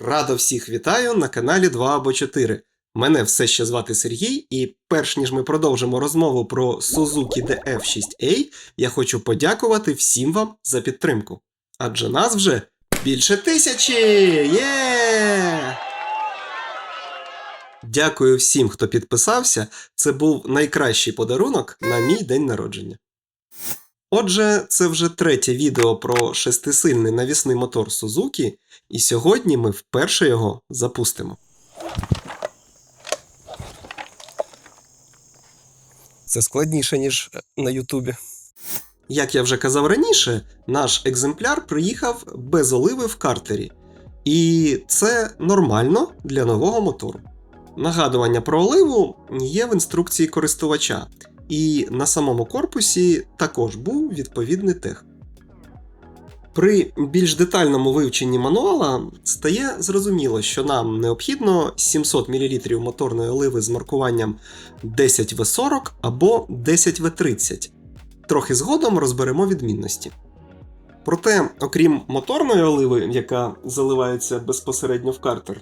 Радо всіх вітаю на каналі 2 або 4. Мене все ще звати Сергій, і перш ніж ми продовжимо розмову про Suzuki DF6A, я хочу подякувати всім вам за підтримку. Адже нас вже більше тисячі! Є! Дякую всім, хто підписався. Це був найкращий подарунок на мій день народження. Отже, це вже третє відео про шестисильний навісний мотор Suzuki, і сьогодні ми вперше його запустимо. Це складніше, ніж е, на Ютубі. Як я вже казав раніше, наш екземпляр приїхав без оливи в картері. І це нормально для нового мотору. Нагадування про оливу є в інструкції користувача, і на самому корпусі також був відповідний тег. При більш детальному вивченні мануала стає зрозуміло, що нам необхідно 700 мл моторної оливи з маркуванням 10В40 або 10В30. Трохи згодом розберемо відмінності. Проте, окрім моторної оливи, яка заливається безпосередньо в картер,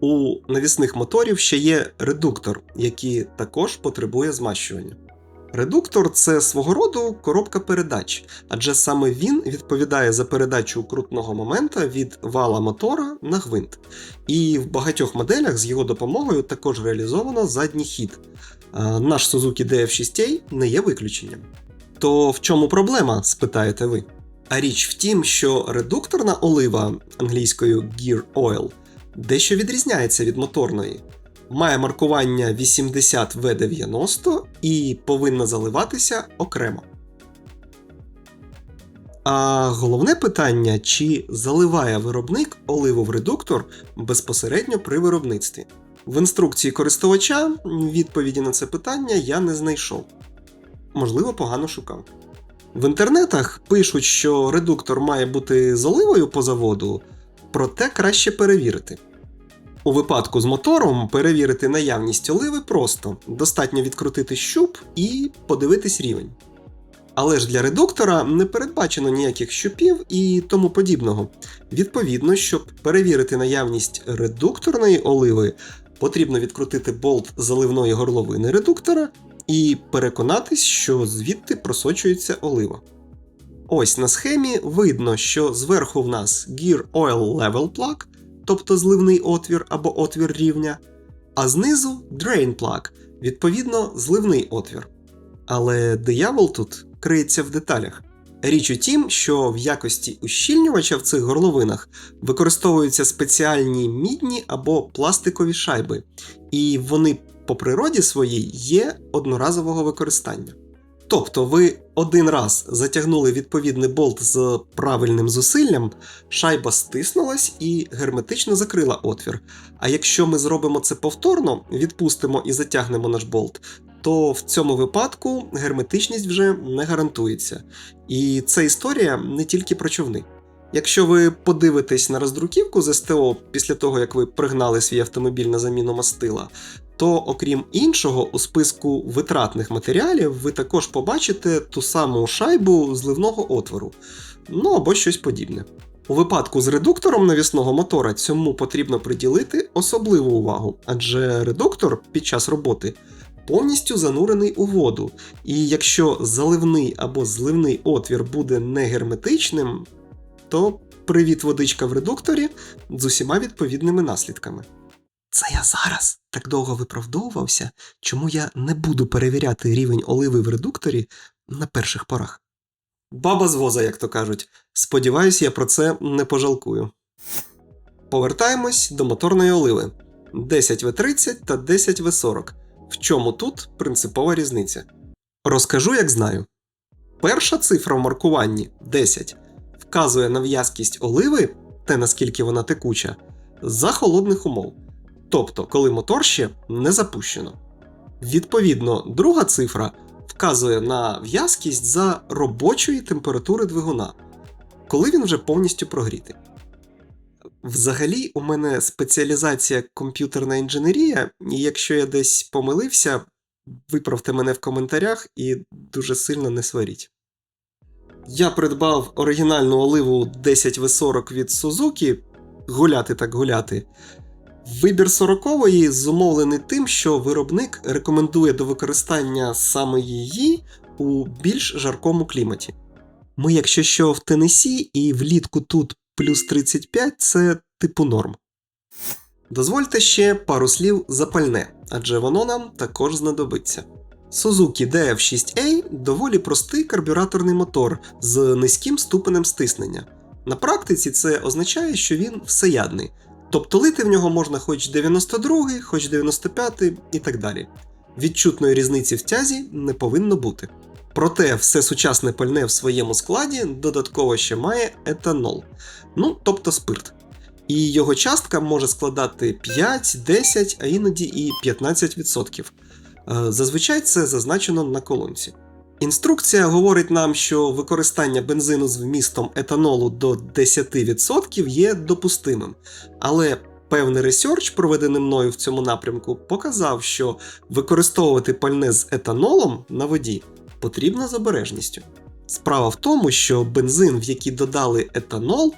у навісних моторів ще є редуктор, який також потребує змащування. Редуктор це свого роду коробка передач, адже саме він відповідає за передачу крутного момента від вала мотора на гвинт. І в багатьох моделях з його допомогою також реалізовано задній хід. Наш Suzuki DF6A не є виключенням. То в чому проблема? спитаєте ви. А річ в тім, що редукторна олива англійською Gear Oil дещо відрізняється від моторної має маркування 80В90 і повинна заливатися окремо. А головне питання, чи заливає виробник оливу в редуктор безпосередньо при виробництві. В інструкції користувача відповіді на це питання я не знайшов. Можливо, погано шукав. В інтернетах пишуть, що редуктор має бути з оливою по заводу, проте краще перевірити. У випадку з мотором перевірити наявність оливи просто достатньо відкрутити щуп і подивитись рівень. Але ж для редуктора не передбачено ніяких щупів і тому подібного. Відповідно, щоб перевірити наявність редукторної оливи, потрібно відкрутити болт заливної горловини редуктора і переконатись, що звідти просочується олива. Ось на схемі видно, що зверху в нас Gear Oil Level Plug, тобто зливний отвір або отвір рівня, а знизу Drain Plug, відповідно, зливний отвір. Але диявол тут криється в деталях. Річ у тім, що в якості ущільнювача в цих горловинах використовуються спеціальні мідні або пластикові шайби, і вони по природі своїй є одноразового використання. Тобто ви один раз затягнули відповідний болт з правильним зусиллям, шайба стиснулась і герметично закрила отвір. А якщо ми зробимо це повторно, відпустимо і затягнемо наш болт, то в цьому випадку герметичність вже не гарантується. І це історія не тільки про човни. Якщо ви подивитесь на роздруківку з СТО після того, як ви пригнали свій автомобіль на заміну мастила, то окрім іншого, у списку витратних матеріалів ви також побачите ту саму шайбу зливного отвору, ну або щось подібне. У випадку з редуктором навісного мотора цьому потрібно приділити особливу увагу, адже редуктор під час роботи повністю занурений у воду, і якщо заливний або зливний отвір буде не герметичним, то привіт водичка в редукторі з усіма відповідними наслідками. Це я зараз так довго виправдовувався, чому я не буду перевіряти рівень оливи в редукторі на перших порах. Баба з воза, як то кажуть. Сподіваюсь, я про це не пожалкую. Повертаємось до моторної оливи 10В30 та 10В40. В чому тут принципова різниця? Розкажу, як знаю. Перша цифра в маркуванні 10 вказує на в'язкість оливи, те наскільки вона текуча, за холодних умов тобто коли мотор ще не запущено. Відповідно, друга цифра вказує на в'язкість за робочої температури двигуна, коли він вже повністю прогрітий. Взагалі, у мене спеціалізація комп'ютерна інженерія, і якщо я десь помилився, виправте мене в коментарях і дуже сильно не сваріть. Я придбав оригінальну оливу 10В40 від Suzuki гуляти так гуляти. Вибір 40-ї зумовлений тим, що виробник рекомендує до використання саме її у більш жаркому кліматі. Ми, якщо що, в Теннессі і влітку тут плюс 35 це типу норм. Дозвольте ще пару слів за пальне, адже воно нам також знадобиться. Suzuki DF6A доволі простий карбюраторний мотор з низьким ступенем стиснення. На практиці це означає, що він всеядний, тобто лити в нього можна хоч 92, хоч 95 і так далі. Відчутної різниці в тязі не повинно бути. Проте все сучасне пальне в своєму складі додатково ще має етанол, ну тобто спирт. І його частка може складати 5, 10, а іноді і 15%. Е, Зазвичай це зазначено на колонці. Інструкція говорить нам, що використання бензину з вмістом етанолу до 10% є допустимим, але певний ресерч, проведений мною в цьому напрямку, показав, що використовувати пальне з етанолом на воді потрібно з обережністю. Справа в тому, що бензин, в який додали етанол,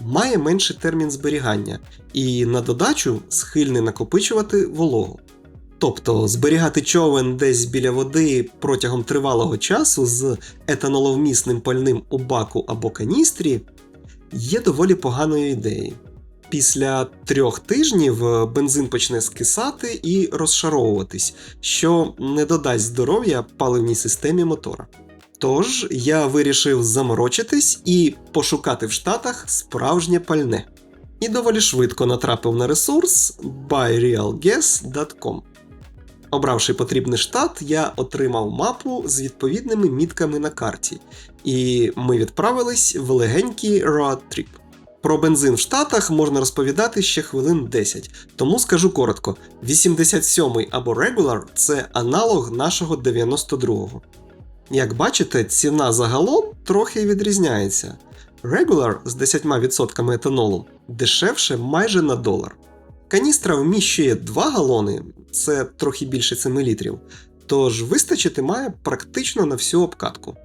має менший термін зберігання і на додачу схильний накопичувати вологу. Тобто зберігати човен десь біля води протягом тривалого часу з етаноловмісним пальним у баку або каністрі є доволі поганою ідеєю. Після трьох тижнів е, бензин почне скисати і розшаровуватись, що не додасть здоров'я паливній системі мотора. Тож я вирішив заморочитись і пошукати в Штатах справжнє пальне. І доволі швидко натрапив на ресурс buyrealgas.com. Обравши потрібний штат, я отримав мапу з відповідними мітками на карті, і ми відправились в легенький road trip. Про бензин в Штатах можна розповідати ще хвилин 10, тому скажу коротко: 87-й або Regular це аналог нашого 92-го. Як бачите, ціна загалом трохи відрізняється. Regular з 10% етанолу дешевше майже на долар. Каністра вміщує 2 галони, це трохи більше 7 літрів, тож вистачити має практично на всю обкатку.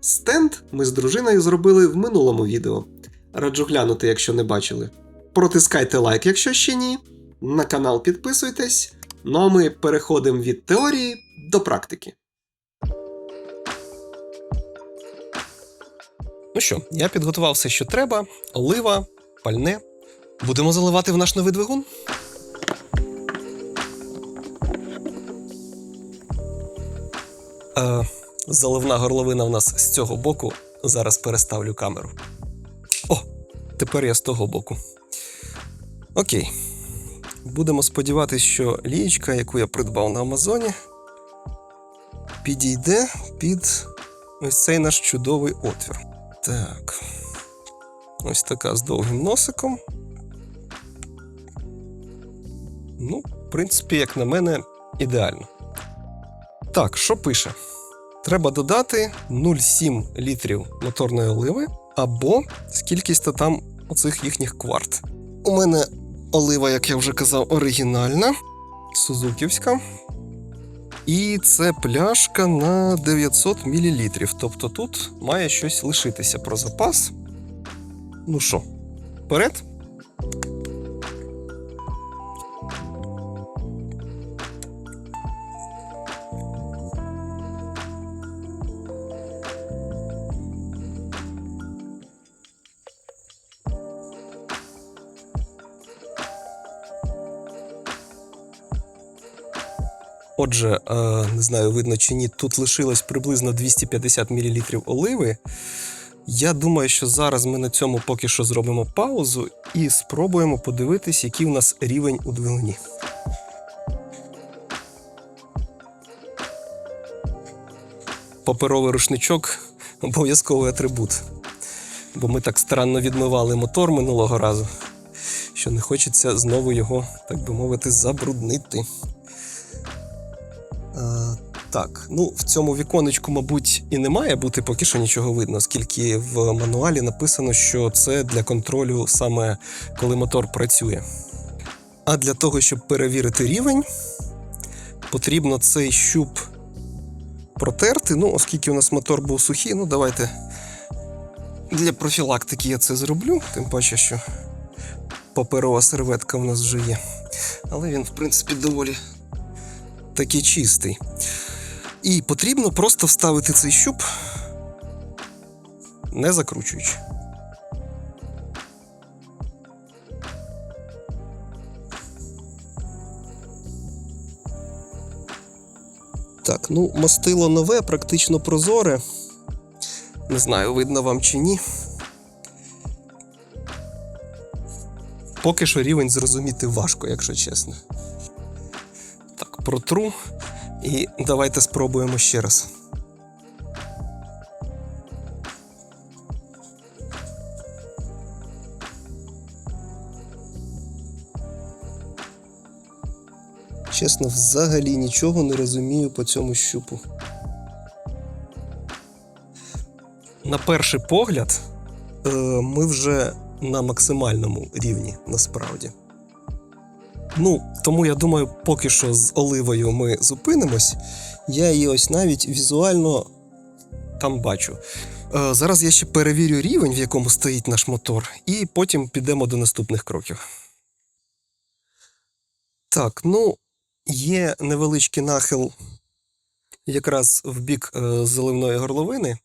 Стенд ми з дружиною зробили в минулому відео. Раджу глянути, якщо не бачили. Протискайте лайк, якщо ще ні. На канал підписуйтесь. Ну а ми переходимо від теорії до практики. Ну що, я підготував все, що треба: олива, пальне. Будемо заливати в наш новий двигун. Е, заливна горловина в нас з цього боку. Зараз переставлю камеру. О, тепер я з того боку. Окей. Будемо сподіватися, що лієчка, яку я придбав на Амазоні, підійде під ось цей наш чудовий отвір. Так. Ось така з довгим носиком. Ну, в принципі, як на мене, ідеально. Так, що пише? Треба додати 0,7 літрів моторної оливи або скількись-то там оцих їхніх кварт. У мене олива, як я вже казав, оригінальна, сузуківська. І це пляшка на 900 мл. Тобто тут має щось лишитися про запас. Ну що, вперед? Отже, е, не знаю, видно чи ні, тут лишилось приблизно 250 мл оливи. Я думаю, що зараз ми на цьому поки що зробимо паузу і спробуємо подивитись, який у нас рівень у двигуні. Паперовий рушничок обов'язковий атрибут. Бо ми так старанно відмивали мотор минулого разу, що не хочеться знову його, так би мовити, забруднити. Е, так, ну в цьому віконечку, мабуть, і не має бути поки що нічого видно, оскільки в мануалі написано, що це для контролю саме коли мотор працює. А для того, щоб перевірити рівень, потрібно цей щуп протерти. Ну, оскільки у нас мотор був сухий, ну давайте Для профілактики я це зроблю, тим паче, що паперова серветка в нас вже є. Але він, в принципі, доволі таки чистий. І потрібно просто вставити цей щуп, не закручуючи. Так, ну, мастило нове, практично прозоре. Не знаю, видно вам чи ні. Поки що рівень зрозуміти важко, якщо чесно. Протру. І давайте спробуємо ще раз. Чесно, взагалі нічого не розумію по цьому щупу. На перший погляд, е, ми вже на максимальному рівні насправді. Ну, тому я думаю, поки що з оливою ми зупинимось. Я її ось навіть візуально там бачу. Е, зараз я ще перевірю рівень, в якому стоїть наш мотор, і потім підемо до наступних кроків. Так, ну, є невеличкий нахил якраз в бік е, заливної горловини,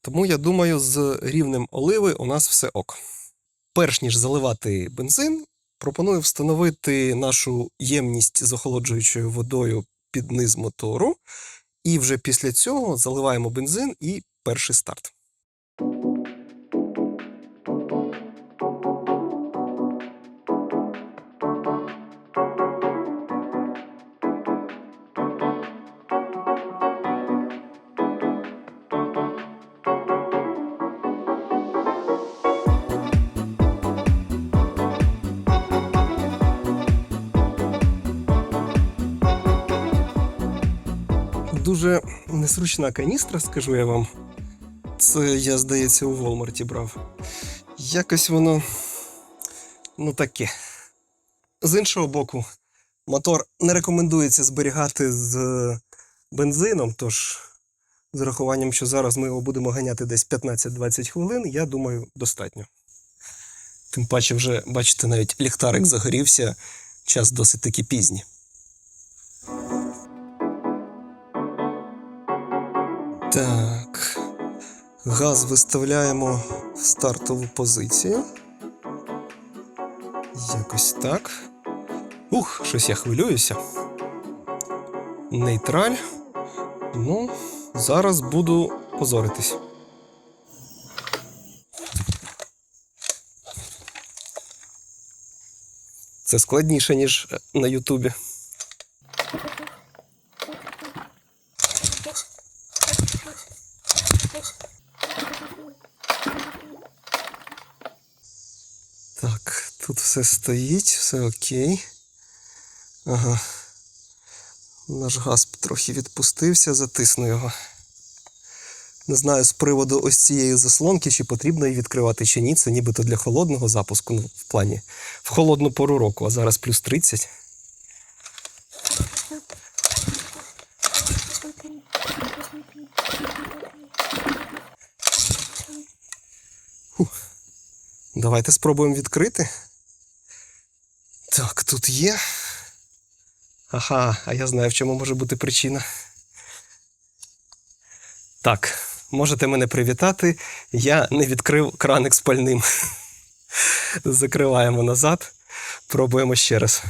тому я думаю, з рівнем оливи у нас все ок. Перш ніж заливати бензин, пропоную встановити нашу ємність з охолоджуючою водою під низ мотору, і вже після цього заливаємо бензин і перший старт. Дуже незручна каністра, скажу я вам. Це я, здається, у Волмарті брав. Якось воно ну таке. З іншого боку, мотор не рекомендується зберігати з бензином, тож з урахуванням, що зараз ми його будемо ганяти десь 15-20 хвилин, я думаю, достатньо. Тим паче, вже, бачите, навіть ліхтарик загорівся, час досить таки пізній. Так. Газ виставляємо в стартову позицію. Якось так. Ух, щось я хвилююся. Нейтраль. Ну, зараз буду позоритись. Це складніше, ніж е, на Ютубі. Так, тут все стоїть, все окей. Ага. Наш газ трохи відпустився, затисну його. Не знаю з приводу ось цієї заслонки, чи потрібно її відкривати чи ні. Це нібито для холодного запуску, ну, в плані в холодну пору року, а зараз плюс 30. Давайте спробуємо відкрити. Так, тут є. Ага, а я знаю, в чому може бути причина. Так, можете мене привітати. Я не відкрив краник з пальним. Закриваємо назад. Пробуємо ще раз.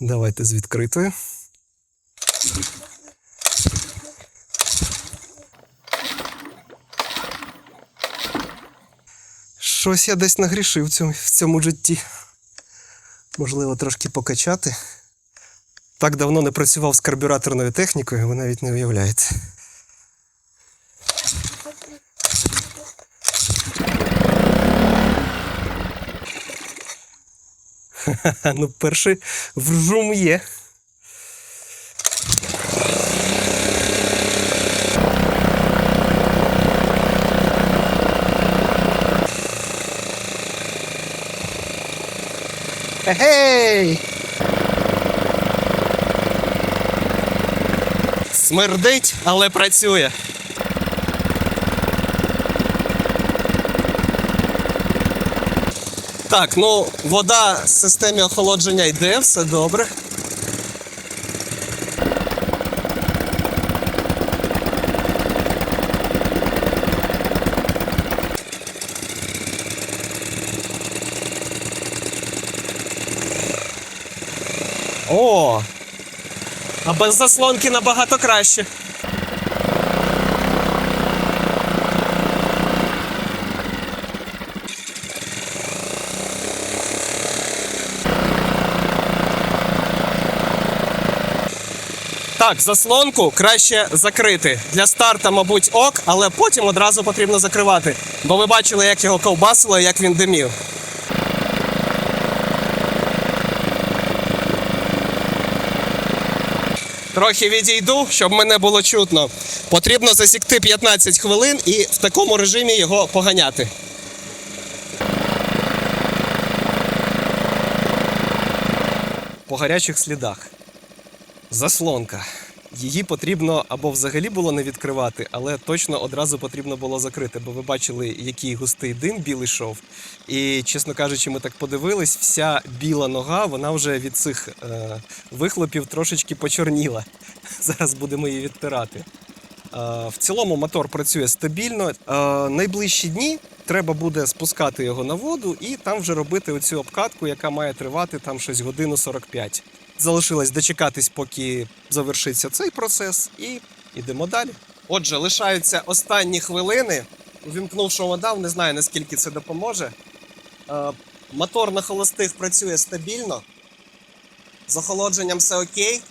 Давайте з відкритою. Щось я десь нагрішив в цьому, житті. Можливо, трошки покачати. Так давно не працював з карбюраторною технікою, ви навіть не уявляєте. Ну перший вржум є. Е, гей! Смердить, але працює. Так, ну вода в системі охолодження йде, все добре. О! А без заслонки набагато краще. Так, заслонку краще закрити. Для старта, мабуть, ок, але потім одразу потрібно закривати. Бо ви бачили, як його ковбасило, як він димів. Трохи відійду, щоб мене було чутно. Потрібно засікти 15 хвилин і в такому режимі його поганяти. По гарячих слідах. Заслонка. Її потрібно або взагалі було не відкривати, але точно одразу потрібно було закрити, бо ви бачили, який густий дим білий йшов. І, чесно кажучи, ми так подивились, вся біла нога, вона вже від цих е, вихлопів трошечки почорніла. Зараз будемо її відтирати. Е, в цілому мотор працює стабільно. Е, найближчі дні треба буде спускати його на воду і там вже робити оцю обкатку, яка має тривати там щось годину 45. Залишилось дочекатись, поки завершиться цей процес, і йдемо далі. Отже, лишаються останні хвилини. Увімкнув шоводав, не знаю наскільки це допоможе. Е, Мотор на холостих працює стабільно. З охолодженням все окей.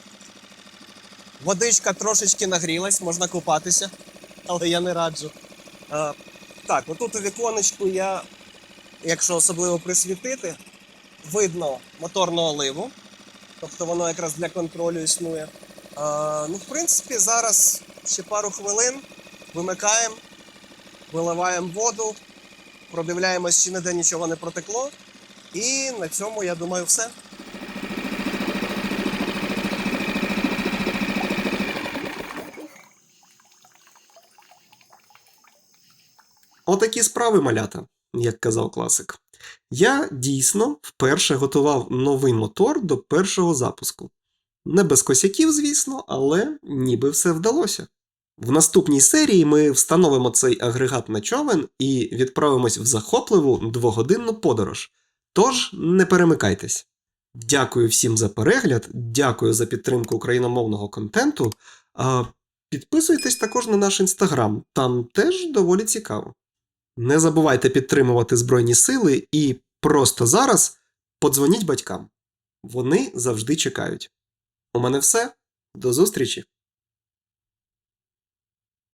Водичка трошечки нагрілась, можна купатися, але я не раджу. Е, так, отут у віконечку я, якщо особливо присвітити, видно моторну оливу. Тобто воно якраз для контролю існує. Е, ну, в принципі, зараз ще пару хвилин вимикаємо, виливаємо воду, продивляємось, чи ніде нічого не протекло. І на цьому, я думаю, все. Отакі справи малята, як казав класик. Я дійсно вперше готував новий мотор до першого запуску. Не без косяків, звісно, але ніби все вдалося. В наступній серії ми встановимо цей агрегат на човен і відправимось в захопливу двогодинну подорож. Тож не перемикайтесь. Дякую всім за перегляд, дякую за підтримку україномовного контенту. Підписуйтесь також на наш інстаграм, там теж доволі цікаво. Не забувайте підтримувати Збройні Сили і просто зараз подзвоніть батькам. Вони завжди чекають. У мене все. До зустрічі!